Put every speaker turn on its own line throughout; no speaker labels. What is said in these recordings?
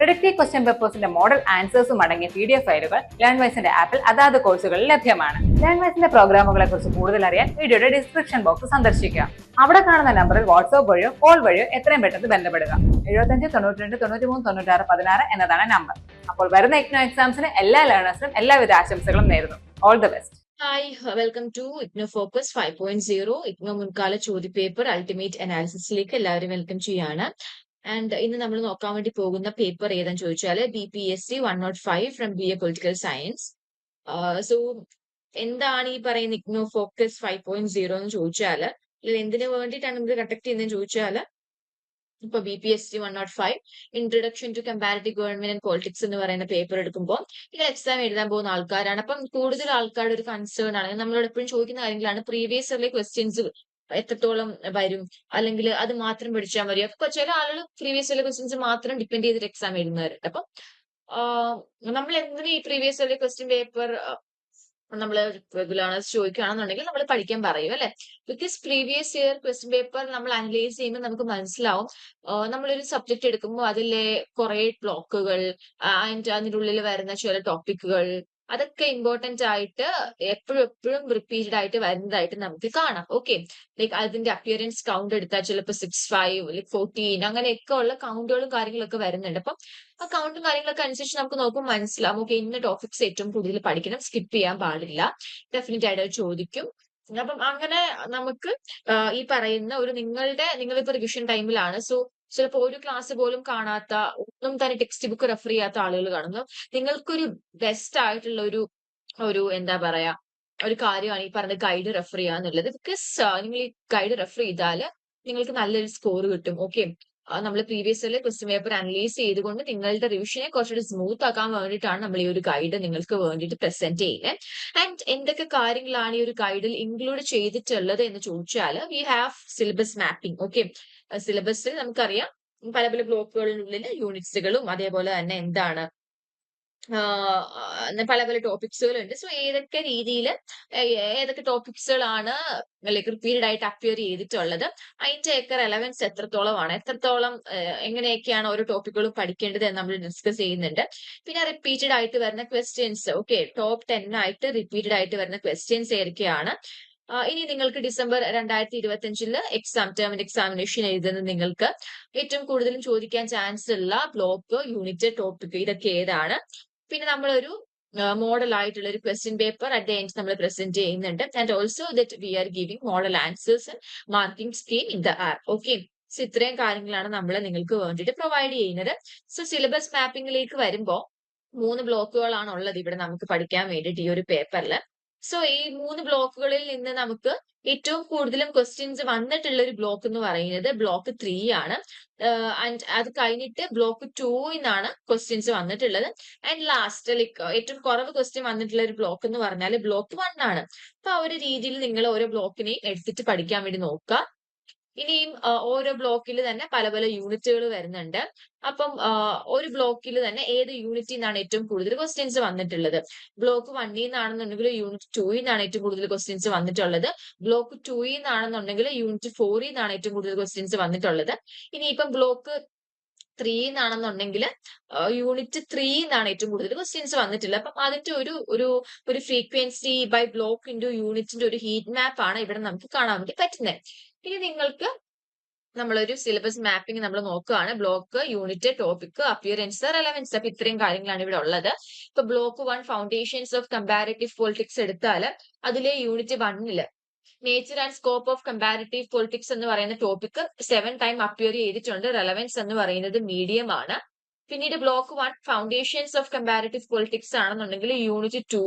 Predictive question പേപ്പേഴ്സിന്റെ model ആൻസേഴ്സും അടങ്ങിയ പി ഡി എഫ് ഫയലുകൾ ലേൺവൈസിന്റെ ആപ്പിൽ അതാത് കോഴ്സുകളിൽ ലഭ്യമാണ്. ലേൺവൈസിന്റെ പ്രോഗ്രാമുകളെ കുറിച്ച് കൂടുതൽ അറിയാൻ വീഡിയോയുടെ ഡിസ്ക്രിപ്ഷൻ ബോക്സ് സന്ദർശിക്കുക. അവിടെ കാണുന്ന നമ്പറിൽ വാട്സ്ആപ്പ് വഴിയോ കോൾ വഴിയോ എത്രയും പെട്ടെന്ന് ബന്ധപ്പെടുക. എഴുപത്തഞ്ച് തൊണ്ണൂറ്റി രണ്ട് തൊണ്ണൂറ്റി മൂന്ന് തൊണ്ണൂറ്റാറ് പതിനാറ് എന്നതാണ് നമ്പർ അപ്പോൾ വരുന്ന ഇഗ്നോ എക്സാംസിന് എല്ലാ ലേണേഴ്സിനും എല്ലാവിധ ആശംസകളും നേരുന്നു. All the best
hi welcome to IGNOU focus five point zero IGNOU മുൻകാല ചോദ്യപേപ്പർ അൾട്ടിമേറ്റ് അനാലിസിസിലേക്ക് എല്ലാവരും വെൽക്കം ചെയ്യാണ് ആൻഡ് ഇന്ന് നമ്മൾ നോക്കാൻ വേണ്ടി പോകുന്ന പേപ്പർ ഏതെന്ന് ചോദിച്ചാൽ B P S C one naught five from B A political science so എന്താണ് ഈ പറയുന്ന IGNOU focus five point zero എന്ന് ചോദിച്ചാൽ ഇതിൽ എന്തിനു വേണ്ടിയിട്ടാണ് ഇത് കണ്ടക്ട് ചെയ്യുന്നതെന്ന് ചോദിച്ചാൽ ഇപ്പൊ B P S C one naught five introduction to comparative government and politics എന്ന് പറയുന്ന പേപ്പർ എടുക്കുമ്പോൾ ഇതിൽ എക്സാം എഴുതാൻ പോകുന്ന ആൾക്കാരാണ്. അപ്പം കൂടുതൽ ആൾക്കാരുടെ ഒരു കൺസേൺ ആണ്. നമ്മളോട് എപ്പോഴും ചോദിക്കുന്ന കാര്യങ്ങളാണ് പ്രീവിയസ് ഇയറിലെ ക്വസ്റ്റ്യൻസ് എത്രത്തോളം വരും? അല്ലെങ്കിൽ അത് മാത്രം പഠിച്ചാൽ മതി അപ്പൊ ചില ആളുകൾ പ്രീവിയസ് ഇയർ ക്വസ്റ്റ്യൻസ് മാത്രം ഡിപ്പെൻഡ് ചെയ്തിട്ട് എക്സാം എഴുതുന്നവരുണ്ട്. അപ്പം നമ്മൾ എന്തിനും ഈ പ്രീവിയസ് ഇയർ ക്വസ്റ്റ്യൻ പേപ്പർ നമ്മൾ റെഗുലേഴ്സ് ചോദിക്കുകയാണെന്നുണ്ടെങ്കിൽ നമ്മൾ പഠിക്കാൻ പറയും അല്ലെ? Because previous year question paper നമ്മൾ അനലൈസ് ചെയ്യുമ്പോൾ നമുക്ക് മനസ്സിലാവും നമ്മളൊരു സബ്ജക്ട് എടുക്കുമ്പോൾ അതിലെ കുറെ ബ്ലോക്കുകൾ അതിന്റെ ഉള്ളിൽ വരുന്ന ചില ടോപ്പിക്കുകൾ അതൊക്കെ ഇമ്പോർട്ടന്റ് ആയിട്ട് എപ്പോഴും എപ്പോഴും റിപ്പീറ്റഡ് ആയിട്ട് വരുന്നതായിട്ട് നമുക്ക് കാണാം. ഓക്കെ ലൈക്ക് അതിന്റെ അപ്പിയറൻസ് കൗണ്ട് എടുത്താൽ ചിലപ്പോൾ സിക്സ് ഫൈവ് ലൈക്ക് ഫോർട്ടീൻ അങ്ങനെയൊക്കെ ഉള്ള കൗണ്ടുകളും കാര്യങ്ങളൊക്കെ വരുന്നുണ്ട്. അപ്പം ആ കൗണ്ടും കാര്യങ്ങളൊക്കെ അനുസരിച്ച് നമുക്ക് നോക്കുമ്പോൾ മനസ്സിലാവും. ഓക്കെ ഇന്ന ടോപ്പിക്സ് ഏറ്റവും കൂടുതൽ പഠിക്കണം. സ്കിപ്പ് ചെയ്യാൻ പാടില്ല. ഡെഫിനറ്റ് ആയിട്ട് ചോദിക്കും. അപ്പം അങ്ങനെ നമുക്ക് ഈ പറയുന്ന ഒരു നിങ്ങളുടെ നിങ്ങളിപ്പോ റിവിഷൻ ടൈമിലാണ് സോ ചിലപ്പോൾ ഒരു ക്ലാസ് പോലും കാണാത്ത ഒന്നും തന്നെ ടെക്സ്റ്റ് ബുക്ക് റെഫർ ചെയ്യാത്ത ആളുകൾ കാണുന്നു. നിങ്ങൾക്കൊരു ബെസ്റ്റ് ആയിട്ടുള്ള ഒരു ഒരു എന്താ പറയാ ഒരു കാര്യമാണ് ഈ പറഞ്ഞ ഗൈഡ് റെഫർ ചെയ്യുക എന്നുള്ളത്. ബിക്കോസ് നിങ്ങൾ ഈ ഗൈഡ് റെഫർ ചെയ്താൽ നിങ്ങൾക്ക് നല്ലൊരു സ്കോർ കിട്ടും. ഓക്കെ നമ്മൾ previous year question paper analyse ചെയ്തുകൊണ്ട് നിങ്ങളുടെ റിവിഷനെ കുറച്ചുകൂടി സ്മൂത്ത് ആക്കാൻ വേണ്ടിയിട്ടാണ് നമ്മൾ ഈ ഒരു ഗൈഡ് നിങ്ങൾക്ക് വേണ്ടിയിട്ട് പ്രസന്റ് ചെയ്യുന്നത് ആൻഡ് എന്തൊക്കെ കാര്യങ്ങളാണ് ഈ ഒരു ഗൈഡിൽ ഇൻക്ലൂഡ് ചെയ്തിട്ടുള്ളത് എന്ന് ചോദിച്ചാൽ we have syllabus mapping okay സിലബസിൽ നമുക്കറിയാം. പല പല ബ്ലോക്കുകളിനുള്ളിൽ യൂണിറ്റ്സുകളും അതേപോലെ തന്നെ എന്താണ് പല പല ടോപ്പിക്സുകളുണ്ട്. സോ ഏതൊക്കെ രീതിയിൽ ഏതൊക്കെ ടോപ്പിക്സുകളാണ് ലൈക്ക് റിപ്പീറ്റഡ് ആയിട്ട് അപ്പിയർ ചെയ്തിട്ടുള്ളത് അതിന്റെ ഒക്കെ റെലവൻസ് എത്രത്തോളമാണ് എത്രത്തോളം എങ്ങനെയൊക്കെയാണ് ഓരോ ടോപ്പിക്കുകളും പഠിക്കേണ്ടത് എന്ന് നമ്മൾ ഡിസ്കസ് ചെയ്യുന്നുണ്ട്. പിന്നെ റിപ്പീറ്റഡ് ആയിട്ട് വരുന്ന ക്വസ്റ്റ്യൻസ് ഓക്കെ ടോപ്പ് ടെൻ ആയിട്ട് റിപ്പീറ്റഡ് ആയിട്ട് വരുന്ന ക്വസ്റ്റ്യൻസ് ഏതൊക്കെയാണ് ഇനി നിങ്ങൾക്ക് ഡിസംബർ രണ്ടായിരത്തി ഇരുപത്തി അഞ്ചിൽ എക്സാം ടേം എക്സാമിനേഷൻ എഴുതുന്ന നിങ്ങൾക്ക് ഏറ്റവും കൂടുതലും ചോദിക്കാൻ ചാൻസ് ഉള്ള ബ്ലോക്ക് യൂണിറ്റ് ടോപ്പിക് ഇതൊക്കെ ഏതാണ്? പിന്നെ നമ്മളൊരു മോഡൽ ആയിട്ടുള്ള ഒരു ക്വസ്റ്റ്യൻ പേപ്പർ അറ്റ് എൻഡ് നമ്മൾ പ്രസന്റ് ചെയ്യുന്നുണ്ട്. And also that we are giving model answers marking scheme in the are okay so ഇത്രയും കാര്യങ്ങളാണ് നമ്മൾ നിങ്ങൾക്ക് വേണ്ടിയിട്ട് പ്രൊവൈഡ് ചെയ്യുന്നത്. സോ സിലബസ് മാപ്പിംഗിലേക്ക് വരുമ്പോൾ മൂന്ന് ബ്ലോക്കുകളാണ് ഉള്ളത് ഇവിടെ നമുക്ക് പഠിക്കാൻ വേണ്ടിയിട്ട് ഈ ഒരു പേപ്പറിൽ സോ ഈ മൂന്ന് ബ്ലോക്കുകളിൽ നിന്ന് നമുക്ക് ഏറ്റവും കൂടുതലും ക്വസ്റ്റ്യൻസ് വന്നിട്ടുള്ള ഒരു ബ്ലോക്ക് എന്ന് പറയുന്നത് ബ്ലോക്ക് ത്രീ ആണ്. ആൻഡ് അത് കഴിഞ്ഞിട്ട് ബ്ലോക്ക് ടൂ എന്നാണ് ക്വസ്റ്റ്യൻസ് വന്നിട്ടുള്ളത്. ആൻഡ് ലാസ്റ്റ് ലൈക്ക് ഏറ്റവും കുറവ് ക്വസ്റ്റ്യൻ വന്നിട്ടുള്ള ഒരു ബ്ലോക്ക് എന്ന് പറഞ്ഞാൽ ബ്ലോക്ക് വൺ ആണ്. അപ്പൊ ആ ഒരു രീതിയിൽ നിങ്ങൾ ഓരോ ബ്ലോക്കിനെയും എടുത്തിട്ട് പഠിക്കാൻ വേണ്ടി നോക്കുക. ഇനിയും ഓരോ ബ്ലോക്കിൽ തന്നെ പല പല യൂണിറ്റുകൾ വരുന്നുണ്ട്. അപ്പം ഒരു ബ്ലോക്കിൽ തന്നെ ഏത് യൂണിറ്റിൽ നിന്നാണ് ഏറ്റവും കൂടുതൽ ക്വസ്റ്റ്യൻസ് വന്നിട്ടുള്ളത്? ബ്ലോക്ക് വണ്ണിൽ നിന്നാണെന്നുണ്ടെങ്കിൽ യൂണിറ്റ് ടൂയിൽ നിന്നാണ് ഏറ്റവും കൂടുതൽ ക്വസ്റ്റ്യൻസ് വന്നിട്ടുള്ളത്. ബ്ലോക്ക് ടൂയിൽ നിന്നാണെന്നുണ്ടെങ്കിൽ യൂണിറ്റ് ഫോറിൽ നിന്നാണ് ഏറ്റവും കൂടുതൽ ക്വസ്റ്റ്യൻസ് വന്നിട്ടുള്ളത്. ഇനിയിപ്പം ബ്ലോക്ക് ത്രീ എന്നാണെന്നുണ്ടെങ്കിൽ യൂണിറ്റ് ത്രീ എന്നാണ് ഏറ്റവും കൂടുതൽ ക്വസ്റ്റ്യൻസ് വന്നിട്ടുള്ളത്. അപ്പം അതിന്റെ ഒരു ഒരു ഒരു ഫ്രീക്വൻസി ബൈ ബ്ലോക്ക് ഇന്റു യൂണിറ്റിന്റെ ഒരു ഹീറ്റ് മാപ്പ് ആണ് ഇവിടെ നമുക്ക് കാണാൻ വേണ്ടി പറ്റുന്നത്. ഇനി നിങ്ങൾക്ക് നമ്മളൊരു സിലബസ് മാപ്പിംഗ് നമ്മൾ നോക്കുകയാണ്. Block unit topic appearance relevance അപ്പൊ ഇത്രയും കാര്യങ്ങളാണ് ഇവിടെ ഉള്ളത്. ഇപ്പൊ block one foundations of comparative politics എടുത്താൽ അതിലെ യൂണിറ്റ് വണ്ണിൽ nature and scope of comparative politics എന്ന് പറയുന്ന ടോപ്പിക് സെവൻ ടൈം അപ്പിയർ ചെയ്തിട്ടുണ്ട്. റെലവൻസ് എന്ന് പറയുന്നത് മീഡിയം ആണ്. പിന്നീട് block one foundations of comparative politics ആണെന്നുണ്ടെങ്കിൽ യൂണിറ്റ് ടു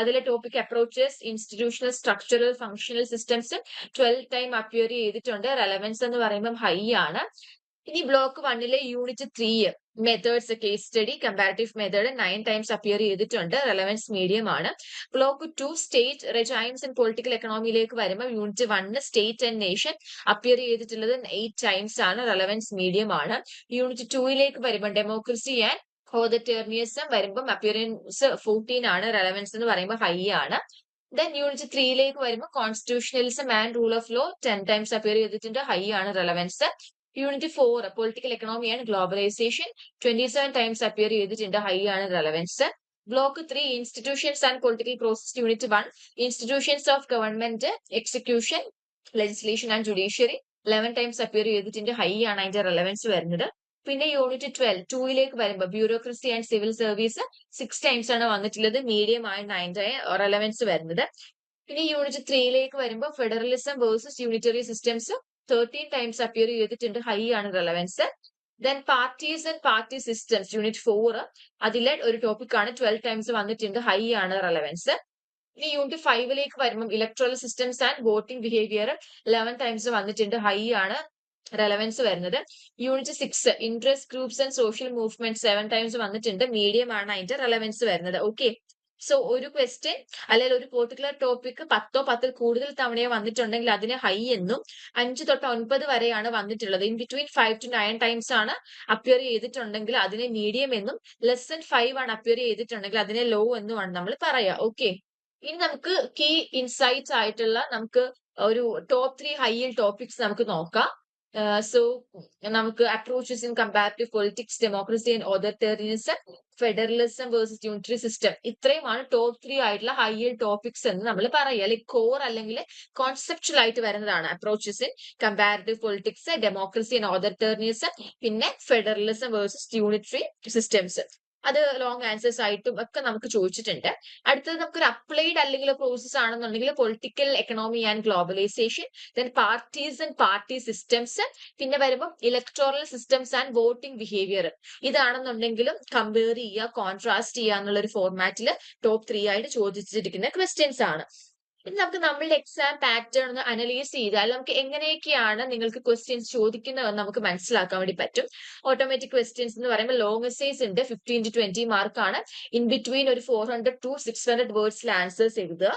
അതിലെ topic approaches institutional structural functional systems twelve time appear ചെയ്തിട്ടുണ്ട്. റെലവൻസ് എന്ന് പറയുമ്പോൾ ഹൈ ആണ്. ഇനി ബ്ലോക്ക് വണ്ണിലെ unit three methods case study comparative method nine times appear ചെയ്തിട്ടുണ്ട്. റെലവൻസ് മീഡിയം ആണ്. Block two state regimes in political എക്കണോമിയിലേക്ക് വരുമ്പോൾ unit one state and nation appear ചെയ്തിട്ടുള്ളത് എയ്റ്റ് ടൈംസ് ആണ്. റെലവൻസ് മീഡിയം ആണ്. യൂണിറ്റ് ടൂയിലേക്ക് വരുമ്പോൾ ഡെമോക്രസി ആൻഡ് ഹോദറ്റേർണിയസം വരുമ്പോൾ appearance fourteen ആണ് റെലവൻസ് എന്ന് പറയുമ്പോൾ ഹൈ ആണ്. ദെൻ യൂണിറ്റ് ത്രീയിലേക്ക് വരുമ്പോൾ constitutionalism and rule of law ten times appear ചെയ്തിട്ടുണ്ട് ഹൈ ആണ് relevance unit four political economy and globalisation twenty seven times appear ചെയ്തിട്ടുണ്ട് ഹൈ ആണ് relevance block three institutions and political process unit one institutions of government execution legislation and judiciary eleven times appear ചെയ്തിട്ടുണ്ട് high ആണ് അതിന്റെ relevance വരുന്നത്. പിന്നെ unit twelve ടൂയിലേക്ക് വരുമ്പോൾ bureaucracy and civil service six times ആണ് വന്നിട്ടുള്ളത്. മീഡിയം ആണ് നയന്റായ റെലവൻസ് വരുന്നത്. പിന്നെ യൂണിറ്റ് ത്രീയിലേക്ക് വരുമ്പോൾ federalism versus unitary systems thirteen times appear ചെയ്തിട്ടുണ്ട്. ഹൈ ആണ് relevance then parties and party systems unit four അതിലെ ഒരു ടോപ്പിക് ആണ്. ട്വൽവ് ടൈംസ് വന്നിട്ടുണ്ട്. ഹൈ ആണ് റെലവൻസ് ഇനി യൂണിറ്റ് ഫൈവിലേക്ക് വരുമ്പോൾ electoral systems and voting behaviour eleven times വന്നിട്ടുണ്ട്. ഹൈ ആണ്. റെലവൻസ് വരുന്നത്. Unit six interest groups and social movement seven times വന്നിട്ടുണ്ട്. മീഡിയം ആണ് അതിന്റെ റെലവൻസ് വരുന്നത്. ഓക്കെ സോ ഒരു ക്വസ്റ്റ്യൻ അല്ലെങ്കിൽ ഒരു പെർട്ടിക്കുലർ ടോപ്പിക് പത്തോ പത്തിൽ കൂടുതൽ തവണയോ വന്നിട്ടുണ്ടെങ്കിൽ അതിന് ഹൈ എന്നും അഞ്ച് തൊട്ട് ഒൻപത് വരെയാണ് വന്നിട്ടുള്ളത്. In between five to nine times ആണ് അപ്പിയർ ചെയ്തിട്ടുണ്ടെങ്കിൽ അതിനെ മീഡിയം എന്നും ലെസ് ദൻ ഫൈവ് ആണ് അപ്പിയർ ചെയ്തിട്ടുണ്ടെങ്കിൽ അതിനെ ലോ എന്നുമാണ് നമ്മൾ പറയാ. ഓക്കെ ഇനി നമുക്ക് കീ ഇൻസൈറ്റ്സ് ആയിട്ടുള്ള നമുക്ക് ഒരു ടോപ്പ് ത്രീ ഹൈയിൽ ടോപ്പിക്സ് നമുക്ക് നോക്കാം. സോ നമുക്ക് approaches in comparative politics democracy and authoritarianism federalism versus unitary system ഇത്രയുമാണ് ടോപ്പ് ത്രീ ആയിട്ടുള്ള ഹൈയർ ടോപ്പിക്സ് എന്ന് നമ്മൾ പറയുക അല്ലെങ്കിൽ കോർ അല്ലെങ്കിൽ കോൺസെപ്റ്റുവൽ ആയിട്ട് വരുന്നതാണ് approaches in comparative politics democracy and authoritarianism പിന്നെ ഫെഡറലിസം വേഴ്സസ് യൂണിറ്ററി സിസ്റ്റംസ് അത് ലോങ് ആൻസേഴ്സ് ആയിട്ടും ഒക്കെ നമുക്ക് ചോദിച്ചിട്ടുണ്ട്. അടുത്തത് നമുക്കൊരു അപ്ലൈഡ് അല്ലെങ്കിൽ പ്രോസസ് ആണെന്നുണ്ടെങ്കിൽ political economy and globalisation then parties and party systems പിന്നെ വരുമ്പോൾ electoral systems and voting behaviour ഇതാണെന്നുണ്ടെങ്കിലും compare ചെയ്യുക കോൺട്രാസ്റ്റ് ചെയ്യുക എന്നുള്ള ഒരു ഫോർമാറ്റിൽ ടോപ്പ് ത്രീ ആയിട്ട് ചോദിച്ചിരിക്കുന്ന ക്വസ്റ്റ്യൻസ് ആണ്. ഇനി നമുക്ക് നമ്മളുടെ എക്സാം പാറ്റേൺ ഒന്ന് അനലൈസ് ചെയ്താൽ നമുക്ക് എങ്ങനെയൊക്കെയാണ് നിങ്ങൾക്ക് ക്വസ്റ്റ്യൻസ് ചോദിക്കുന്നതെന്ന് നമുക്ക് മനസ്സിലാക്കാൻ വേണ്ടി പറ്റും. ഓട്ടോമാറ്റിക് ക്വസ്റ്റ്യൻസ് എന്ന് പറയുമ്പോൾ ലോങ് എസേസ് ഉണ്ട്. ഫിഫ്റ്റീൻ ടു ട്വന്റി മാർക്കാണ് ഇൻ ബിറ്റ്വീൻ ഒരു four hundred to six hundred വേർഡ്സിൽ answers എഴുതുക.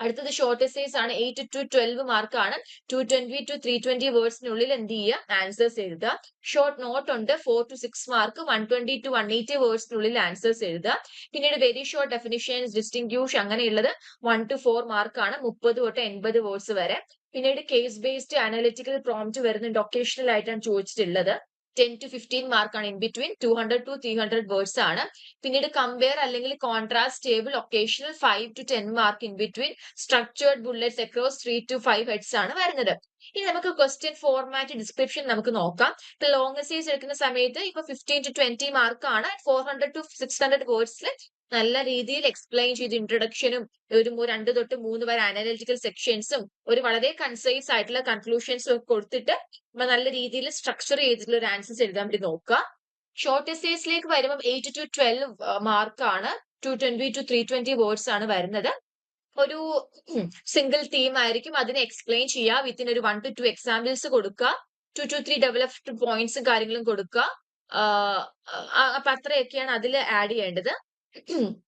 അടുത്തത് ഷോർട്ട് എസേസ് ആണ്. എയ്റ്റ് ടു ട്വൽവ് മാർക്കാണ് two twenty to three twenty വേർഡ്സിനുള്ളിൽ എന്ത് ചെയ്യുക? ആൻസേഴ്സ് എഴുതുക. ഷോർട്ട് നോട്ട് ഉണ്ട്. Four to six mark one twenty to one eighty വേർഡ്സിനുള്ളിൽ answers എഴുതുക. പിന്നീട് വെരി ഷോർട്ട് ഡെഫിനിഷൻസ് ഡിസ്റ്റിങ്ക്യൂഷ് അങ്ങനെയുള്ളത് വൺ ടു ഫോർ മാർക്കാണ് മുപ്പത് തൊട്ട് എൺപത് വേർഡ്സ് വരെ. പിന്നീട് കേസ് ബേസ്ഡ് അനാലിറ്റിക്കൽ പ്രോംറ്റ് വരുന്നുണ്ട് ഒക്കേഷണൽ ആയിട്ടാണ് ചോദിച്ചിട്ടുള്ളത്. ടെൻ ടു ഫിഫ്റ്റീൻ മാർക്കാണ് in between two hundred to three hundred words ആണ്. പിന്നീട് കമ്പയർ അല്ലെങ്കിൽ contrast table occasional five to ten mark in between structured bullets across three to five heads ആണ് വരുന്നത്. ഇനി നമുക്ക് ക്വസ്റ്റ്യൻ ഫോർമാറ്റ് ഡിസ്ക്രിപ്ഷൻ നമുക്ക് നോക്കാം. ഇപ്പൊ ലോങ് എസ് എടുക്കുന്ന സമയത്ത് ഇപ്പൊ ഫിഫ്റ്റീൻ ടു ട്വന്റി മാർക്ക് ആണ്. Four hundred to six hundred വേർഡ്സിൽ നല്ല രീതിയിൽ എക്സ്പ്ലെയിൻ ചെയ്ത് ഇൻട്രൊഡക്ഷനും ഒരു രണ്ട് തൊട്ട് മൂന്ന് വരെ അനാലിറ്റിക്കൽ സെക്ഷൻസും ഒരു വളരെ കൺസൈസ് ആയിട്ടുള്ള കൺക്ലൂഷൻസും ഒക്കെ കൊടുത്തിട്ട് നല്ല രീതിയിൽ സ്ട്രക്ചർ ചെയ്തിട്ടുള്ള ഒരു ആൻസേഴ്സ് എഴുതാൻ വേണ്ടി നോക്കുക. ഷോർട്ട് എസേസിലേക്ക് വരുമ്പോൾ എയ്റ്റ് ടു ട്വൽവ് മാർക്കാണ് two twenty to three twenty words ആണ് വരുന്നത്. ഒരു സിംഗിൾ തീം ആയിരിക്കും. അതിനെ എക്സ്പ്ലെയിൻ ചെയ്യുക. വിത്തിൻ ഒരു വൺ ടു ടു എക്സാമ്പിൾസ് കൊടുക്കുക. ടു ടു ത്രീ ഡെവലപ്ഡ് പോയിന്റ്സും കാര്യങ്ങളും കൊടുക്കുക. അപ്പൊ അത്രയൊക്കെയാണ് അതിൽ ആഡ് ചെയ്യേണ്ടത്.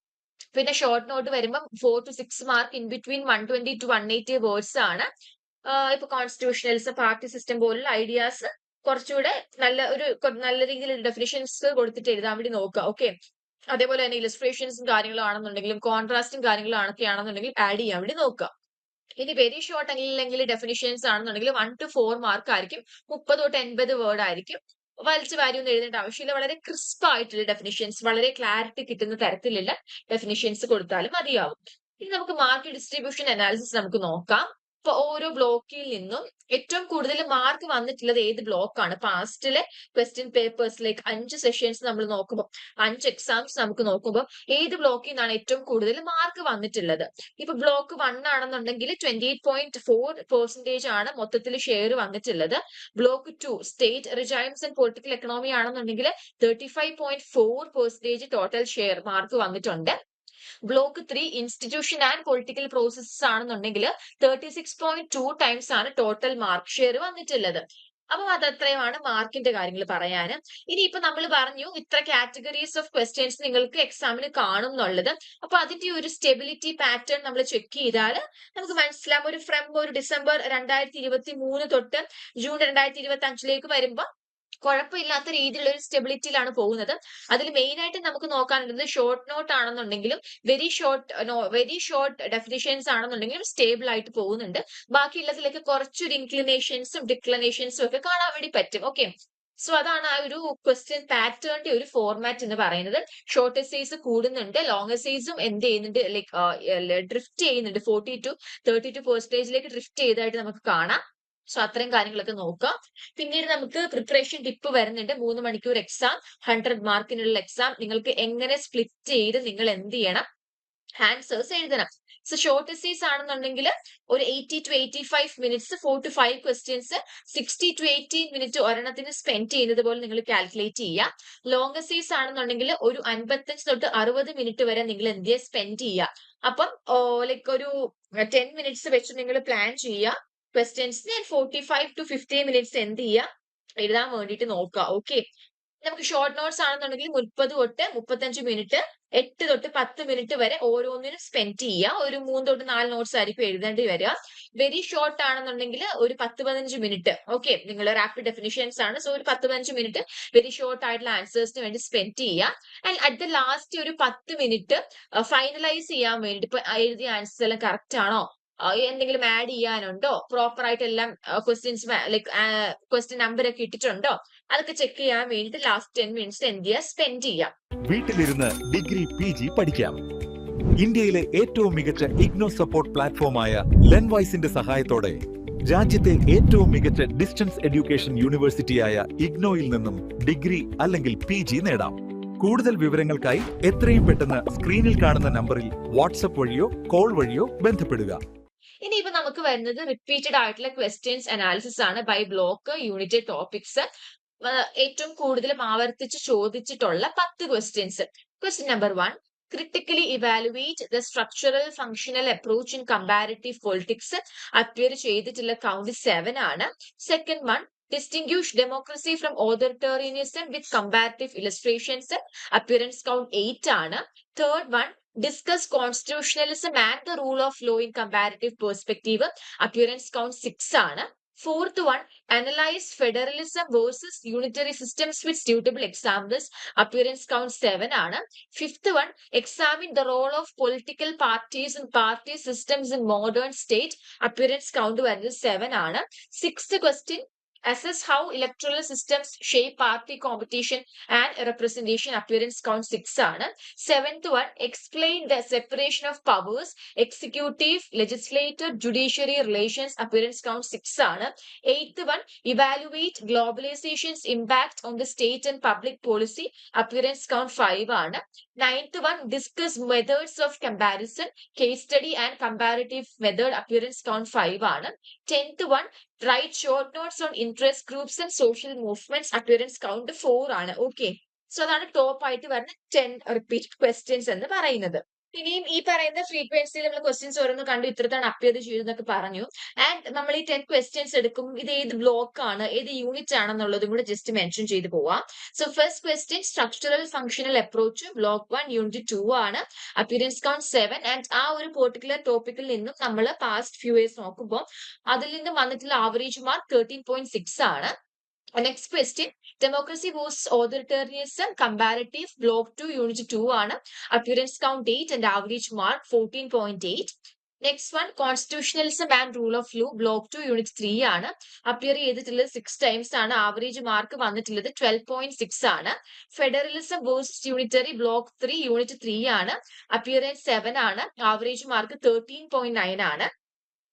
പിന്നെ ഷോർട്ട് നോട്ട് വരുമ്പം four to six mark in between one twenty to one eighty words ആണ്. ഇപ്പൊ കോൺസ്റ്റിറ്റ്യൂഷണൽസ് പാർട്ടി സിസ്റ്റം പോലുള്ള ഐഡിയാസ് കുറച്ചുകൂടെ നല്ല ഒരു നല്ല രീതിയിൽ ഡെഫിനിഷൻസ് കൊടുത്തിട്ട് എഴുതാൻ വേണ്ടി നോക്കുക ഓക്കെ അതേപോലെ തന്നെ ഇലസ്ട്രേഷൻസും കാര്യങ്ങളും ആണെന്നുണ്ടെങ്കിലും കോൺട്രാസ്റ്റും ആണെന്നുണ്ടെങ്കിൽ ആഡ് ചെയ്യാൻ വേണ്ടി നോക്കുക. ഇനി വെരി ഷോർട്ട് അല്ലെങ്കിൽ ഡെഫിനിഷൻസ് ആണെന്നുണ്ടെങ്കിൽ വൺ ടു ഫോർ മാർക്ക് ആയിരിക്കും. മുപ്പത് തൊട്ട് എൺപത് വേർഡ് ആയിരിക്കും. വലിച്ചു വാരി ഒന്നും എഴുതേണ്ട ആവശ്യമില്ല. വളരെ ക്രിസ്പ് ആയിട്ടുള്ള ഡെഫിനിഷൻസ് വളരെ ക്ലാരിറ്റി കിട്ടുന്ന തരത്തിലുള്ള ഡെഫിനിഷൻസ് കൊടുത്താലും മതിയാവും. ഇനി നമുക്ക് മാർക്ക് ഡിസ്ട്രിബ്യൂഷൻ അനാലിസിസ് നമുക്ക് നോക്കാം. ഇപ്പൊ ഓരോ ബ്ലോക്കിൽ നിന്നും ഏറ്റവും കൂടുതൽ മാർക്ക് വന്നിട്ടുള്ളത് ഏത് ബ്ലോക്കാണ് പാസ്റ്റിലെ ക്വസ്റ്റ്യൻ പേപ്പേഴ്സിലേക്ക് അഞ്ച് സെഷൻസ് നമ്മൾ നോക്കുമ്പോൾ അഞ്ച് എക്സാംസ് നമുക്ക് നോക്കുമ്പോൾ ഏത് ബ്ലോക്കിൽ നിന്നാണ് ഏറ്റവും കൂടുതൽ മാർക്ക് വന്നിട്ടുള്ളത്? ഇപ്പൊ ബ്ലോക്ക് വൺ ആണെന്നുണ്ടെങ്കിൽ twenty eight point four percentage ആണ് മൊത്തത്തിൽ ഷെയർ വന്നിട്ടുള്ളത്. Block two state regimes and political economy ആണെന്നുണ്ടെങ്കിൽ thirty five point four percentage total share mark വന്നിട്ടുണ്ട്. Block three institution and political processes ആണെന്നുണ്ടെങ്കിൽ thirty six point two times ആണ് total mark share വന്നിട്ടുള്ളത്. അപ്പം അതത്രയുമാണ് മാർക്കിന്റെ കാര്യങ്ങൾ പറയാൻ ഇനി ഇപ്പൊ നമ്മൾ പറഞ്ഞു ഇത്ര കാറ്റഗറീസ് ഓഫ് ക്വസ്റ്റ്യൻസ് നിങ്ങൾക്ക് എക്സാമിന് കാണും എന്നുള്ളത്. അപ്പൊ അതിന്റെ ഒരു സ്റ്റെബിലിറ്റി പാറ്റേൺ നമ്മൾ ചെക്ക് ചെയ്താൽ നമുക്ക് മനസ്സിലാവും. ഒരു ഫ്രം ഒരു ഡിസംബർ രണ്ടായിരത്തി ഇരുപത്തി മൂന്ന് തൊട്ട് ജൂൺ രണ്ടായിരത്തി ഇരുപത്തി അഞ്ചിലേക്ക് കുഴപ്പമില്ലാത്ത രീതിയിലുള്ള ഒരു സ്റ്റെബിലിറ്റിയിലാണ് പോകുന്നത്. അതിൽ മെയിൻ ആയിട്ട് നമുക്ക് നോക്കാനുള്ളത് ഷോർട്ട് നോട്ട് ആണെന്നുണ്ടെങ്കിലും very short very short definitions ആണെന്നുണ്ടെങ്കിലും സ്റ്റേബിൾ ആയിട്ട് പോകുന്നുണ്ട്. ബാക്കിയുള്ളതിലേക്ക് കുറച്ചൊരു ഇൻക്ലിനേഷൻസും ഡിക്ലനേഷൻസും ഒക്കെ കാണാൻ വേണ്ടി പറ്റും. ഓക്കെ സോ അതാണ് ആ ഒരു ക്വസ്റ്റ്യൻ പാറ്റേണിന്റെ ഒരു ഫോർമാറ്റ് എന്ന് പറയുന്നത്. ഷോർട്ട് സൈസ് കൂടുന്നുണ്ട് ലോങ് സൈസും എന്ത് ചെയ്യുന്നുണ്ട് ലൈക്ക് ഡ്രിഫ്റ്റ് ചെയ്യുന്നുണ്ട്. ഫോർട്ടി ടു തേർട്ടി ടു പെർസെന്റേജിലേക്ക് ഡ്രിഫ്റ്റ് ചെയ്തതായിട്ട് നമുക്ക് കാണാം. സോ അത്രയും കാര്യങ്ങളൊക്കെ നോക്കാം. പിന്നീട് നമുക്ക് പ്രിപ്പറേഷൻ ടിപ്പ് വരുന്നുണ്ട്. മൂന്ന് മണിക്കൂർ എക്സാം ഹൺഡ്രഡ് മാർക്കിനുള്ള എക്സാം നിങ്ങൾക്ക് എങ്ങനെ സ്പ്ലിറ്റ് ചെയ്ത് നിങ്ങൾ എന്ത് ചെയ്യണം? ആൻസേഴ്സ് എഴുതണം. സോ ഷോർട്ട് എസ്സീസ് ആണെന്നുണ്ടെങ്കിൽ ഒരു eighty to eighty five minutes four to five questions sixty to eighteen minute ഒരെണ്ണത്തിന് സ്പെൻഡ് ചെയ്യുന്നത് പോലെ നിങ്ങൾ കാൽക്കുലേറ്റ് ചെയ്യുക ലോങ് എസ്സീസ് ആണെന്നുണ്ടെങ്കിൽ ഒരു അൻപത്തഞ്ച് തൊട്ട് അറുപത് മിനിറ്റ് വരെ നിങ്ങൾ എന്ത് സ്പെൻഡ് ചെയ്യുക അപ്പം ലൈക്ക് ഒരു ടെൻ മിനിറ്റ്സ് വെച്ച് നിങ്ങൾ പ്ലാൻ ചെയ്യുക ക്വസ്റ്റ്യൻസിന് forty five to fifty minutes എന്ത് ചെയ്യുക എഴുതാൻ വേണ്ടിയിട്ട് നോക്കുക ഓക്കെ നമുക്ക് ഷോർട്ട് നോട്ട്സ് ആണെന്നുണ്ടെങ്കിൽ മുപ്പത് തൊട്ട് മുപ്പത്തഞ്ച് മിനിറ്റ് എട്ട് തൊട്ട് പത്ത് മിനിറ്റ് വരെ ഓരോന്നിനും സ്പെൻഡ് ചെയ്യുക ഒരു മൂന്ന് തൊട്ട് നാല് നോട്ട്സ് ആയിരിക്കും എഴുതേണ്ടി വരിക. വെരി ഷോർട്ട് ആണെന്നുണ്ടെങ്കിൽ ഒരു പത്ത് പതിനഞ്ച് മിനിറ്റ് ഓക്കെ നിങ്ങൾ റാപ്പിഡ് ഡെഫിനിഷൻസ് ആണ്. സോ ഒരു പത്ത് പതിനഞ്ച് മിനിറ്റ് വെരി ഷോർട്ട് ആയിട്ടുള്ള ആൻസേഴ്സിന് വേണ്ടി സ്പെൻഡ് ചെയ്യുക ആൻഡ് അറ്റ് ദ ലാസ്റ്റ് ഒരു പത്ത് മിനിറ്റ് ഫൈനലൈസ് ചെയ്യാൻ വേണ്ടി ഇപ്പൊ എഴുതിയ ആൻസേഴ്സ് എല്ലാം കറക്റ്റ് ആണോ? എന്തെങ്കിലും ആഡ് ചെയ്യാനുണ്ടോ? പ്രോപ്പർ ആയിട്ട് എല്ലാം ക്വസ്റ്റ്യൻസ് ലൈക് ക്വസ്റ്റ്യൻ നമ്പർ ഒക്കെ ഇട്ടിട്ടുണ്ടോ? അതൊക്കെ ചെക്ക് ചെയ്യാൻ വേണ്ടിട്ട് ലാസ്റ്റ് ടെൻ മിനിറ്റ്സ് എന്ത് ചെയ്യുക സ്പെൻഡ് ചെയ്യാം.
വീട്ടിലിരുന്ന് ഡിഗ്രി പി ജി പഠിക്കാം. ഇന്ത്യയിലെ ഏറ്റവും മികച്ച ഇഗ്നോ സപ്പോർട്ട് പ്ലാറ്റ്ഫോമായ ലെൻവൈസിന്റെ സഹായത്തോടെ രാജ്യത്തെ ഏറ്റവും മികച്ച ഡിസ്റ്റൻസ് എഡ്യൂക്കേഷൻ യൂണിവേഴ്സിറ്റിയായ ഇഗ്നോയിൽ നിന്നും ഡിഗ്രി അല്ലെങ്കിൽ പി ജി നേടാം. കൂടുതൽ വിവരങ്ങൾക്കായി എത്രയും പെട്ടെന്ന് സ്ക്രീനിൽ കാണുന്ന നമ്പറിൽ വാട്സപ്പ് വഴിയോ കോൾ വഴിയോ ബന്ധപ്പെടുക.
ഇനിയിപ്പോ നമുക്ക് വരുന്നത് റിപ്പീറ്റഡ് ആയിട്ടുള്ള ക്വസ്റ്റ്യൻസ് അനാലിസിസ് ആണ് ബൈ ബ്ലോക്ക് യൂണിറ്റ് ടോപ്പിക്സ് ഏറ്റവും കൂടുതലും ആവർത്തിച്ച് ചോദിച്ചിട്ടുള്ള പത്ത് questions question number one critically evaluate the structural functional approach in comparative politics appear ചെയ്തിട്ടുള്ള കൗണ്ട് സെവൻ ആണ്. Second one distinguish democracy from authoritarianism with comparative illustrations. Appearance count 8 ആണ്. Third one discuss constitutionalism and the rule of law in comparative perspective appearance count 6 ആണ് fourth one analyze federalism versus unitary systems with suitable examples appearance count 7 ആണ് fifth one examine the role of political parties and party systems in modern state appearance count വരുന്നത് 7 ആണ് sixth question assess how electoral systems shape party competition and representation appearance count 6 ആണ് seventh one explain the separation of powers executive legislative judiciary relations appearance count 6 ആണ് eighth one evaluate globalization's impact on the state and public policy appearance count 5 ആണ് ninth one discuss methods of comparison case study and comparative method appearance count 5 ആണ് tenth one write short notes on interest groups and social movements appearance count four ആണ് okay so അതാണ് top ആയിട്ട് വരുന്ന ten repeat questions എന്ന് പറയുന്നത് ഇനിയും ഈ പറയുന്ന ഫ്രീക്വൻസിയിൽ നമ്മൾ ക്വസ്റ്റ്യൻസ് ഓരോന്ന് കണ്ടു ഇത്രത്താണ് അപ്പിയർ ചെയ്തു ചെയ്തെന്നൊക്കെ പറഞ്ഞു. ആൻഡ് നമ്മൾ ഈ ടെൻ ക്വസ്റ്റ്യൻസ് എടുക്കും. ഇത് ഏത് ബ്ലോക്ക് ആണ്? ഏത് യൂണിറ്റ് ആണെന്നുള്ളതും കൂടെ ജസ്റ്റ് മെൻഷൻ ചെയ്തു പോവാം. So first question structural functional approach block one unit two ആണ്. അപ്പിയറൻസ് കൗണ്ട് സെവൻ ആൻഡ് ആ ഒരു പെർട്ടിക്കുലർ ടോപ്പിക്കിൽ നിന്നും നമ്മൾ പാസ്റ്റ് ഫ്യൂ ഇയേഴ്സ് നോക്കുമ്പോൾ അതിൽ നിന്നും വന്നിട്ടുള്ള average mark thirteen point six ആണ്. Next question democracy versus authoritarianism, comparative block two unit two ആണ്. Appearance count eight and average mark fourteen point eight next one constitutionalism and rule of law block two unit three ആണ്. Appear ചെയ്തിട്ടുള്ളത് six times ആണ്. Average mark വന്നിട്ടുള്ളത് twelve point six ആണ്. Federalism versus unitary block three unit three ആണ്. Appearance seven ആണ്. Average mark thirteen point nine ആണ്.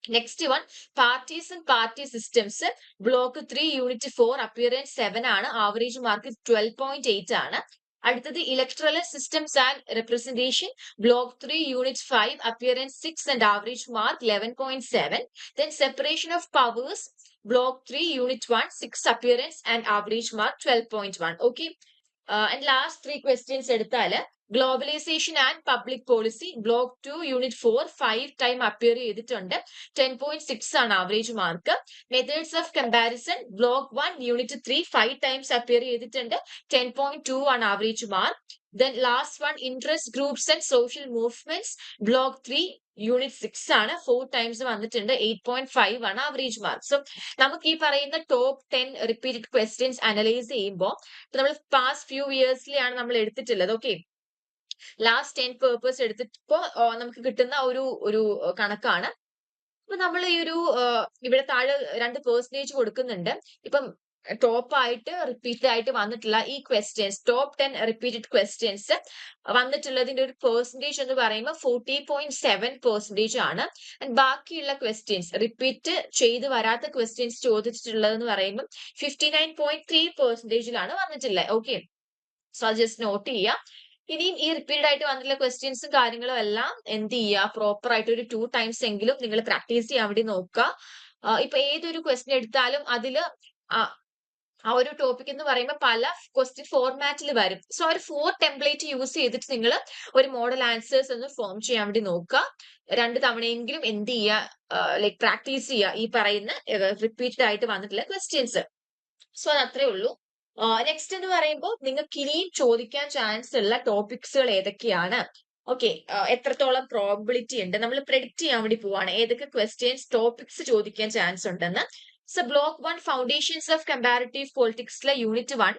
Next one parties and party systems block three unit four appearance seven ആണ്. Average mark twelve point eight ആണ്. അടുത്തത് electoral systems and representation block three unit five appearance six and average mark eleven point seven then separation of powers block three unit one six appearance and average mark twelve point one okay and last three questions എടുത്താൽ globalisation and public policy block two unit four five time appear ചെയ്തിട്ടുണ്ട്. Ten point six ആണ് average mark methods of comparison block one unit three five times appear ചെയ്തിട്ടുണ്ട്. Ten point two ആണ് average mark then last one interest groups and social movements block three unit six ആണ്. Four times വന്നിട്ടുണ്ട്. Eight point five ആണ് average mark so നമുക്ക് ഈ പറയുന്ന top ten repeated questions analyse ചെയ്യുമ്പോൾ നമ്മൾ പാസ്റ്റ് ഫ്യൂ ഇയേഴ്സിലെയാണ് നമ്മൾ എടുത്തിട്ടുള്ളത്. ഓക്കെ ലാസ്റ്റ് ടെൻ പേർപ്പേഴ്സ് എടുത്തിപ്പോ നമുക്ക് കിട്ടുന്ന ഒരു ഒരു കണക്കാണ്. ഇപ്പൊ നമ്മൾ ഈ ഒരു ഇവിടെ താഴെ രണ്ട് പേഴ്സന്റേജ് കൊടുക്കുന്നുണ്ട്. ഇപ്പം ടോപ്പ് ആയിട്ട് റിപ്പീറ്റഡ് ആയിട്ട് വന്നിട്ടുള്ള ഈ questions top ten repeated questions വന്നിട്ടുള്ളതിന്റെ ഒരു പെർസെന്റേജ് എന്ന് പറയുമ്പോൾ ഫോർട്ടി പോയിന്റ് സെവൻ പെർസെന്റേജ് ആണ്. ബാക്കിയുള്ള ക്വസ്റ്റ്യൻസ് റിപ്പീറ്റ് ചെയ്ത് വരാത്ത ക്വസ്റ്റ്യൻസ് ചോദിച്ചിട്ടുള്ളതെന്ന് പറയുമ്പോൾ ഫിഫ്റ്റി നയൻ പോയിന്റ് ത്രീ പെർസെന്റേജിലാണ് വന്നിട്ടുള്ളത്. ഓക്കെ സോ ജസ്റ്റ് നോട്ട് ചെയ്യുക ഇനിയും ഈ റിപ്പീറ്റഡ് ആയിട്ട് വന്നിട്ടുള്ള ക്വസ്റ്റ്യൻസും കാര്യങ്ങളും എല്ലാം എന്ത് ചെയ്യുക? പ്രോപ്പർ ആയിട്ട് ഒരു ടു ടൈംസ് എങ്കിലും നിങ്ങൾ പ്രാക്ടീസ് ചെയ്യാൻ വേണ്ടി നോക്കുക. ഇപ്പൊ ഏതൊരു ക്വസ്റ്റ്യൻ എടുത്താലും അതിൽ ആ ഒരു ടോപ്പിക് എന്ന് പറയുമ്പോൾ പല ക്വസ്റ്റ്യൻ ഫോർമാറ്റിൽ വരും. സോ ഒരു ഫോർ ടെംപ്ലേറ്റ് യൂസ് ചെയ്തിട്ട് നിങ്ങൾ ഒരു മോഡൽ ആൻസേഴ്സ് ഒന്ന് ഫോം ചെയ്യാൻ വേണ്ടി നോക്കുക. രണ്ട് തവണയെങ്കിലും എന്ത് ചെയ്യുക? ലൈക് പ്രാക്ടീസ് ചെയ്യുക ഈ പറയുന്ന റിപ്പീറ്റഡ് ആയിട്ട് വന്നിട്ടുള്ള ക്വസ്റ്റ്യൻസ് സോ അത് അത്രേ ഉള്ളൂ. നെക്സ്റ്റ് എന്ന് പറയുമ്പോൾ നിങ്ങൾക്ക് ഇനിയും ചോദിക്കാൻ ചാൻസ് ഉള്ള ടോപ്പിക്സുകൾ ഏതൊക്കെയാണ്? ഓക്കെ എത്രത്തോളം പ്രോബിലിറ്റി ഉണ്ട്? നമ്മൾ പ്രെഡിക്റ്റ് ചെയ്യാൻ വേണ്ടി പോവാണ്. ഏതൊക്കെ ക്വസ്റ്റ്യൻസ് ടോപ്പിക്സ് ചോദിക്കാൻ ചാൻസ് ഉണ്ടെന്ന്. So block one foundations of comparative പൊളിറ്റിക്സിലെ unit one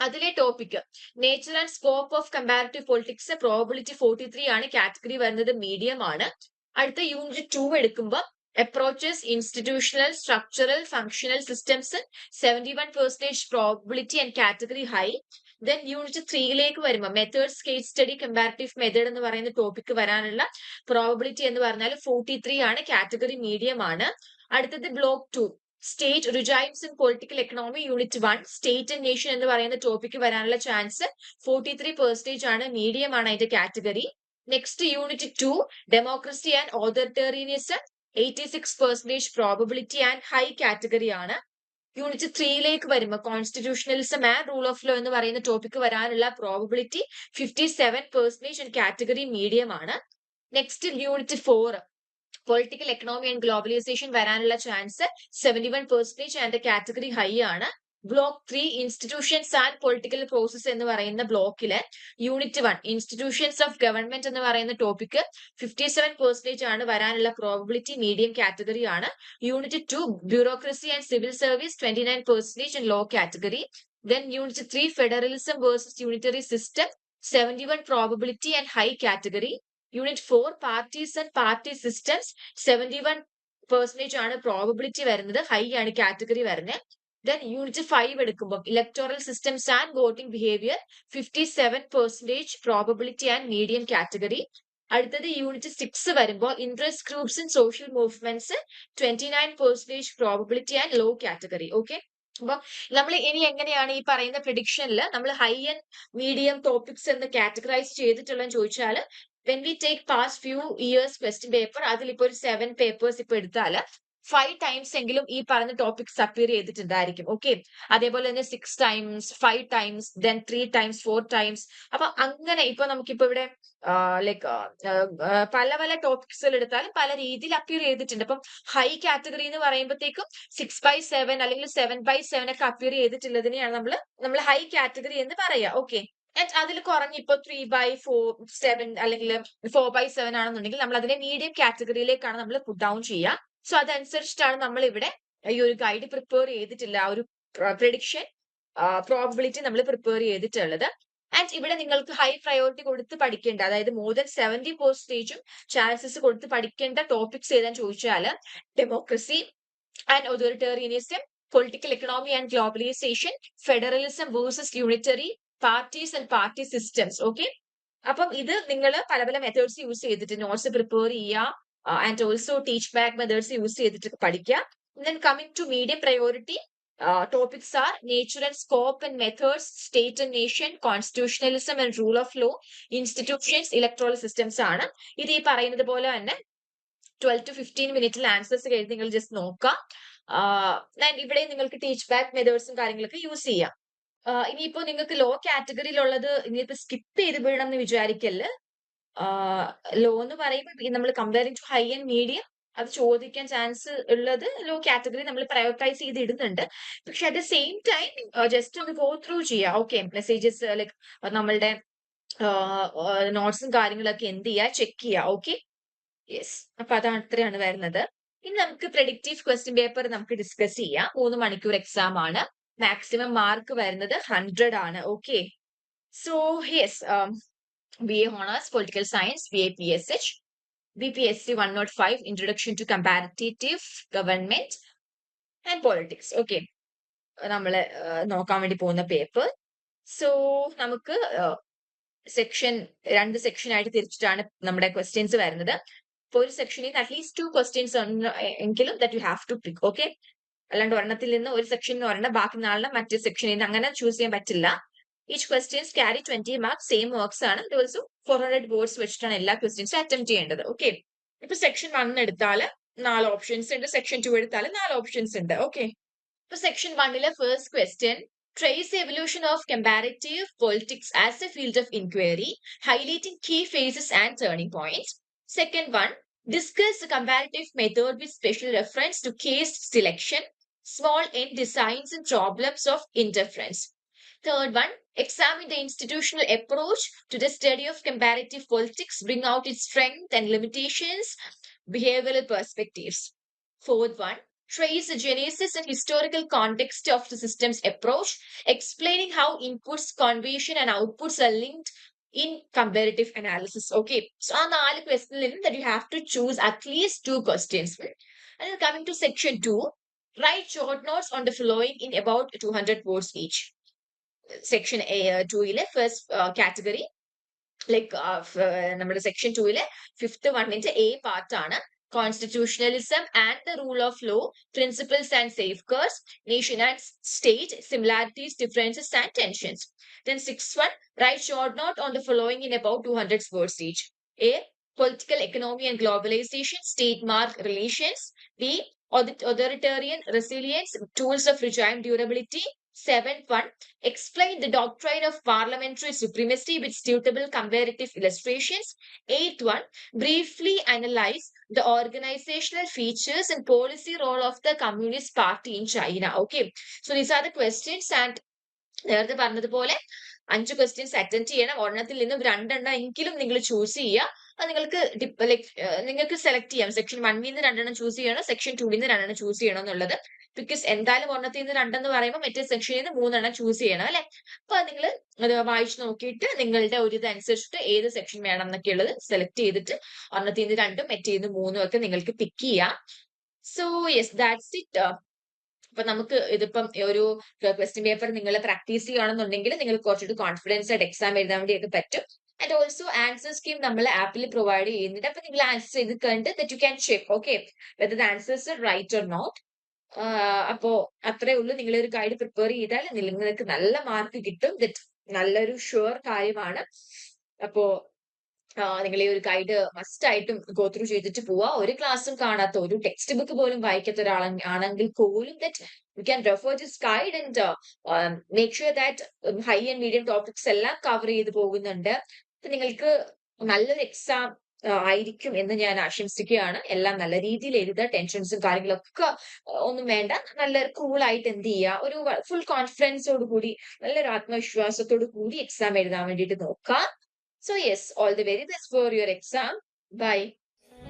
അതിലെ topic nature and scope of comparative politics probability forty three ആണ്. കാറ്റഗറി വരുന്നത് മീഡിയം ആണ്. അടുത്ത യൂണിറ്റ് ടു എടുക്കുമ്പോൾ approaches institutional structural functional systems seventy one percentage probability and category high then unit ത്രീയിലേക്ക് വരുമ്പോൾ methods case study comparative method എന്ന് പറയുന്ന topic വരാനുള്ള probability എന്ന് പറഞ്ഞാൽ ഫോർട്ടി ത്രീ ആണ് കാറ്റഗറി മീഡിയം ആണ്. അടുത്തത് block two state regimes in political economy unit one state and nation എന്ന് പറയുന്ന ടോപ്പിക്ക് വരാനുള്ള ചാൻസ് ഫോർട്ടി ത്രീ പെർസെന്റേജ് ആണ് മീഡിയം ആണ് അതിന്റെ category next unit two democracy and authoritarianism eighty six percentage probability and high category ആണ് unit ത്രീയിലേക്ക് വരുമ്പോൾ constitutionalism and rule of law എന്ന് പറയുന്ന ടോപ്പിക്ക് വരാനുള്ള probability fifty seven percentage and category medium ആണ്. Next unit four political economy and globalisation വരാനുള്ള chance seventy one percentage and category high ആണ്. Block three institutions and political process എന്ന് പറയുന്ന ബ്ലോക്കിൽ unit one institutions of government എന്ന് പറയുന്ന topic fifty seven percentage ആണ് വരാനുള്ള പ്രോബിലിറ്റി മീഡിയം കാറ്റഗറി ആണ്. Unit two bureaucracy and civil service twenty nine percentage low category then unit three federalism versus unitary system seventy one probability and high category unit four parties and party systems seventy one percentage ആണ് probability വരുന്നത് high ആണ് category വരുന്നത്. Then unit five എടുക്കുമ്പോൾ electoral systems and voting behaviour fifty seven percentage probability and medium category അടുത്തത് unit six വരുമ്പോൾ interest groups in social movements twenty nine percentage probability and low category okay അപ്പൊ നമ്മൾ ഇനി എങ്ങനെയാണ് ഈ പറയുന്ന പ്രിഡിക്ഷനിൽ നമ്മൾ ഹൈ ആൻഡ് മീഡിയം ടോപ്പിക്സ് എന്ന് കാറ്റഗറൈസ് ചെയ്തിട്ടുള്ളതെന്ന് ചോദിച്ചാൽ when we take past few years question paper അതിലിപ്പോ ഒരു സെവൻ പേപ്പേഴ്സ് ഇപ്പൊ എടുത്താൽ ഫൈവ് ടൈംസ് എങ്കിലും ഈ പറഞ്ഞ ടോപ്പിക്സ് അപ്പിയർ ചെയ്തിട്ടുണ്ടായിരിക്കും. ഓക്കെ അതേപോലെ തന്നെ six times five times then three times four times അപ്പൊ അങ്ങനെ ഇപ്പൊ നമുക്കിപ്പോ ഇവിടെ ലൈക്ക് പല പല ടോപ്പിക്സുകൾ എടുത്താലും പല രീതിയിൽ അപ്പിയർ ചെയ്തിട്ടുണ്ട്. അപ്പം ഹൈ കാറ്റഗറി എന്ന് പറയുമ്പോഴത്തേക്കും സിക്സ് ബൈ സെവൻ അല്ലെങ്കിൽ സെവൻ ബൈ സെവൻ ഒക്കെ അപ്പിയർ ചെയ്തിട്ടുള്ളതിനെയാണ് നമ്മൾ നമ്മൾ ഹൈ കാറ്റഗറി എന്ന് പറയാ. ഓക്കെ അതിൽ കുറഞ്ഞ് ഇപ്പൊ ത്രീ ബൈ ഫോർ സെവൻ അല്ലെങ്കിൽ ഫോർ ബൈ സെവൻ ആണെന്നുണ്ടെങ്കിൽ നമ്മൾ അതിനെ മീഡിയം കാറ്റഗറിയിലേക്കാണ് നമ്മൾ പുട്ട് ഡൗൺ ചെയ്യുക സോ അതനുസരിച്ചിട്ടാണ് നമ്മൾ ഇവിടെ ഈ ഒരു ഗൈഡ് പ്രിപ്പയർ ചെയ്തിട്ടില്ല ആ ഒരു പ്രഡിക്ഷൻ പ്രോബിലിറ്റി നമ്മൾ പ്രിപ്പയർ ചെയ്തിട്ടുള്ളത്. ആൻഡ് ഇവിടെ നിങ്ങൾക്ക് ഹൈ പ്രയോറിറ്റി കൊടുത്ത് പഠിക്കേണ്ട അതായത് മോർ ദൻ സെവന്റി പെർസെന്റേജും ചാൻസസ് കൊടുത്ത് പഠിക്കേണ്ട ടോപ്പിക്സ് ഏതാന്ന് ചോദിച്ചാൽ democracy and authoritarianism political economy and globalisation federalism versus unitary parties and party systems okay അപ്പം ഇത് നിങ്ങൾ പല പല മെത്തേഡ്സ് യൂസ് ചെയ്തിട്ട് നോട്ട്സ് പ്രിപ്പയർ ചെയ്യുക and also teach back methods use ചെയ്തിട്ട് പഠിക്കുക then coming to medium priority topics are nature and scope and methods state and nation constitutionalism and rule of law institutions electoral systems ആണ്. ഇത് ഈ പറയുന്നത് പോലെ തന്നെ twelve to fifteen മിനിറ്റിൽ answers കഴിഞ്ഞ് നിങ്ങൾ ജസ്റ്റ് നോക്കാം. ഇവിടെ നിങ്ങൾക്ക് ടീച്ച് ബാക്ക് മെത്തേഡ്സും കാര്യങ്ങളൊക്കെ യൂസ് ചെയ്യാം. ഇനിയിപ്പോ നിങ്ങൾക്ക് ലോ കാറ്റഗറിയിലുള്ളത് ഇനിയിപ്പോ സ്കിപ്പ് ചെയ്ത് വിടണം എന്ന് വിചാരിക്കല്ല്. ലോ എന്ന് പറയുമ്പോൾ നമ്മൾ comparing to high and medium അത് ചോദിക്കാൻ ചാൻസ് ഉള്ളത് ലോ കാറ്റഗറി നമ്മൾ പ്രയോറിറ്റൈസ് ചെയ്ത് ഇടുന്നുണ്ട്. പക്ഷെ at the same time just ഒന്ന് ഗോ ത്രൂ ചെയ്യുക ഓക്കെ മെസ്സേജസ് ലൈക്ക് നമ്മളുടെ നോട്ട്സും കാര്യങ്ങളൊക്കെ എന്ത് ചെയ്യുക ചെക്ക് ചെയ്യുക ഓക്കെ യെസ് അപ്പൊ അതാണ് അത്രയാണ് വരുന്നത്. ഇനി നമുക്ക് പ്രെഡിക്റ്റീവ് ക്വസ്റ്റ്യൻ പേപ്പർ നമുക്ക് ഡിസ്കസ് ചെയ്യാം. മൂന്ന് മണിക്കൂർ എക്സാം ആണ്. മാക്സിമം മാർക്ക് വരുന്നത് ഹൺഡ്രഡ് ആണ്. Okay so yes B A honours political science B A P S H B P S C one nought five introduction to comparative government and politics okay നമ്മൾ നോക്കാൻ വേണ്ടി പോകുന്ന paper so നമുക്ക് section രണ്ട് section ആയിട്ട് തിരിച്ചിട്ടാണ് നമ്മുടെ questions വരുന്നത്. ഇപ്പൊ ഒരു സെക്ഷനിൽ അറ്റ്ലീസ്റ്റ് ടു ക്വസ്റ്റ്യൻസ് എങ്കിലും that you have to pick okay അല്ലാണ്ട് ഒരെണ്ണത്തിൽ നിന്ന് ഒരു സെക്ഷനിൽ നിന്ന് ഒരെണ്ണം ബാക്കി നാളെ മറ്റു സെക്ഷനിൽ നിന്ന് അങ്ങനെ ചൂസ് ചെയ്യാൻ പറ്റില്ല. Each questions carry twenty mark same works ആണ് ഓൾസോ ഫോർ ഹൺഡ്രഡ് വേർഡ്സ് വെച്ചിട്ടാണ് എല്ലാ ക്വസ്റ്റ്യൻസും അറ്റംപ്റ്റ് ചെയ്യേണ്ടത് ഓക്കെ ഇപ്പൊ സെക്ഷൻ വൺ എടുത്താൽ നാല് ഓപ്ഷൻസ് ഉണ്ട് സെക്ഷൻ ടു എടുത്താൽ നാല് ഓപ്ഷൻസ് ഉണ്ട് ഓക്കെ ഇപ്പൊ സെക്ഷൻ വണ്ണിലെ first question trace the evolution of comparative politics as a field of inquiry, highlighting key phases and turning points. Second one, discuss the comparative method with special reference to case selection, small n designs and problems of interference. Third one, examine the institutional approach to the study of comparative politics, bring out its strength and limitations, behavioral perspectives. Fourth one, trace the genesis and historical context of the system's approach, explaining how inputs, conversion, and outputs are linked in comparative analysis. Okay, so on the നാല് questions that you have to choose at least two questions. And coming to section two, write short notes on the following in about 200 words each Section A, uh, two ile first uh, category. Like നമ്മുടെ section ടൂയിലെ fifth വണ്ണിന്റെ A part ആണ് constitutionalism and the rule of law, principles and safeguards, nation and state, similarities, differences, and tensions. Then sixth one, write short note on the following in about 200 words each. A. Political economy and globalization, state-mark relations. B. author- Authoritarian resilience, tools of regime durability. Seventh one, explain the doctrine of parliamentary supremacy with suitable comparative illustrations. Eighth one, briefly analyze the organizational features and policy role of the Communist Party in China. Okay, so these are the questions and നേരത്തെ പറഞ്ഞതുപോലെ അഞ്ച് questions attend ചെയ്യണം ഒരെണ്ണത്തിൽ നിന്നും രണ്ടെണ്ണം എങ്കിലും നിങ്ങൾ choose ചെയ്യുക അത് നിങ്ങൾക്ക് ലൈക്ക് നിങ്ങൾക്ക് സെലക്ട് ചെയ്യാം സെക്ഷൻ വണ്ണിൽ നിന്ന് രണ്ടെണ്ണം ചൂസ് ചെയ്യണം സെക്ഷൻ ടൂവിൽ നിന്ന് രണ്ടെണ്ണം ചൂസ് ചെയ്യണം എന്നുള്ളത് ബിക്കോസ് എന്തായാലും ഒരെണ്ണത്തിൽ നിന്ന് രണ്ടെന്ന് പറയുമ്പോൾ മറ്റേ സെക്ഷനിൽ നിന്ന് മൂന്നെണ്ണം ചൂസ് ചെയ്യണം അല്ലെ? അപ്പൊ നിങ്ങൾ അത് വായിച്ചു നോക്കിയിട്ട് നിങ്ങളുടെ ഒരു ഇതനുസരിച്ചിട്ട് ഏത് സെക്ഷൻ വേണം എന്നൊക്കെ ഉള്ളത് സെലക്ട് ചെയ്തിട്ട് ഒരെണ്ണത്തിൽ നിന്ന് രണ്ടും മറ്റേ നിന്ന് മൂന്നും ഒക്കെ നിങ്ങൾക്ക് പിക്ക് ചെയ്യാം. സോ യെസ് ദാറ്റ്സ് ഇറ്റ് അപ്പൊ നമുക്ക് ഇതിപ്പം ഒരു ക്വസ്റ്റ്യൻ പേപ്പർ നിങ്ങൾ പ്രാക്ടീസ് ചെയ്യുകയാണെന്നുണ്ടെങ്കിൽ നിങ്ങൾക്ക് കുറച്ചുകൂടി കോൺഫിഡൻസ് ആയിട്ട് എക്സാം എഴുതാൻ വേണ്ടിയൊക്കെ പറ്റും. ആൻഡ് ഓൾസോ ആൻസർ സ്കീം നമ്മൾ ആപ്പിൽ പ്രൊവൈഡ് ചെയ്യുന്നുണ്ട്. അപ്പൊ നിങ്ങൾ ആൻസർ ചെയ്ത് കണ്ട് that you can check okay whether the answers right or not അപ്പോ അത്രേ ഉള്ളൂ. നിങ്ങൾ ഒരു ഗൈഡ് പ്രിപ്പയർ ചെയ്താൽ നിങ്ങൾക്ക് നല്ല മാർക്ക് കിട്ടും. നല്ലൊരു ഷുവർ കാര്യമാണ്. അപ്പോ നിങ്ങൾ ഈ ഒരു ഗൈഡ് മസ്റ്റ് ആയിട്ടും ഗോ ത്രൂ ചെയ്തിട്ട് പോവാ. ഒരു ക്ലാസ്സും കാണാത്ത ഒരു ടെക്സ്റ്റ് ബുക്ക് പോലും വായിക്കാത്ത ഒരാൾ ആണെങ്കിൽ പോലും that you can refer this guide and make sure that high and medium topics എല്ലാം കവർ ചെയ്ത് പോകുന്നുണ്ട്. നിങ്ങൾക്ക് നല്ലൊരു എക്സാം ആയിരിക്കും എന്ന് ഞാൻ ആശംസിക്കുകയാണ്. എല്ലാം നല്ല രീതിയിൽ എഴുതുക ടെൻഷൻസും കാര്യങ്ങളൊക്കെ ഒന്നും വേണ്ട. നല്ല കൂളായിട്ട് എന്ത് ചെയ്യുക? ഒരു ഫുൾ കോൺഫിഡൻസോട് കൂടി നല്ലൊരു ആത്മവിശ്വാസത്തോട് കൂടി എക്സാം എഴുതാൻ വേണ്ടിയിട്ട് നോക്കാം so yes all the very best for your exam bye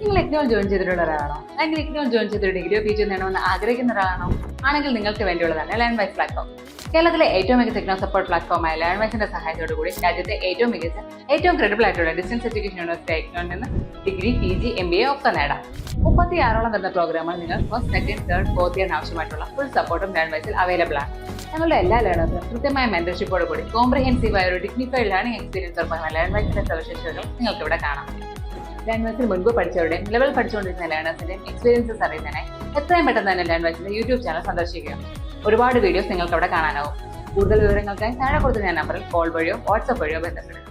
നിങ്ങൾ ഇഗ്നോൾ ജോയിൻ ചെയ്തിട്ടുള്ള ഒരാളാണോ അല്ലെങ്കിൽ ഇഗ്നോൾ ജോയിൻ ചെയ്തൊരു ഡിഗ്രിയോ പി ജിയോ നേടണമെന്ന് ആഗ്രഹിക്കുന്ന ഒരാളാണോ ആണെങ്കിൽ നിങ്ങൾക്ക് വേണ്ടിയുള്ളതാണ് ലേൺ വൈസ് പ്ലാറ്റ്ഫോം കേരളത്തിലെ ഏറ്റവും മികച്ച ഇഗ്നോ സപ്പോർട്ട് പ്ലാറ്റ്ഫോമായ ലേൺ വൈസിന്റെ സഹായത്തോടു കൂടി രാജ്യത്തെ ഏറ്റവും മികച്ച ഏറ്റവും ക്രെഡിബിൾ ആയിട്ടുള്ള ഡിസ്റ്റൻസ് എഡ്യൂക്കേഷൻ യൂണിവേഴ്സിറ്റി ഇഗ്നോയിൽ നിന്ന് degree P G M B A ഒക്കെ നേടാം. മുപ്പത്തി ആറോളം വരുന്ന പ്രോഗ്രാമുകൾ നിങ്ങൾ ഫസ്റ്റ് സെക്കൻഡ് തേർഡ് ഫോർത്ത് ഇയറിന് ആവശ്യമായിട്ടുള്ള ഫുൾ സപ്പോർട്ടും ലേൺ വൈസിൽ അവൈലബിൾ ആണ്. ഞങ്ങളുടെ എല്ലാ ലേണേഴ്സിനും കൃത്യമായ മെന്റർഷിപ്പോട് കൂടി കോംപ്രിഹെൻസീവ് ആയ ഒരു ഡിഗ്നിഫൈഡ് ലേണിംഗ് എക്സ്പീരിയൻസ് ഉറപ്പാക്കുന്ന ലേൺ വൈസിന്റെ സവിശേഷതകൾ നിങ്ങൾക്ക് ഇവിടെ കാണാം. വൈസിൽ മുൻപ് പഠിച്ചവരുടെയും നിലവിൽ പഠിച്ചുകൊണ്ടിരിക്കുന്ന ലേണേഴ്സിന്റെയും എക്സ്പീരിയൻസസ് അറിയുന്നതിനായി എത്രയും പെട്ടെന്ന് തന്നെ ലേൺ യൂട്യൂബ് ചാനൽ സന്ദർശിക്കുക. ഒരുപാട് വീഡിയോസ് നിങ്ങൾക്ക് അവിടെ കാണാനാവും. കൂടുതൽ വിവരങ്ങൾക്കായി താഴെ കൊടുത്ത ഞാൻ നമ്പറിൽ കോൾ വഴിയോ വാട്സപ്പ് വഴിയോ ബന്ധപ്പെടുക.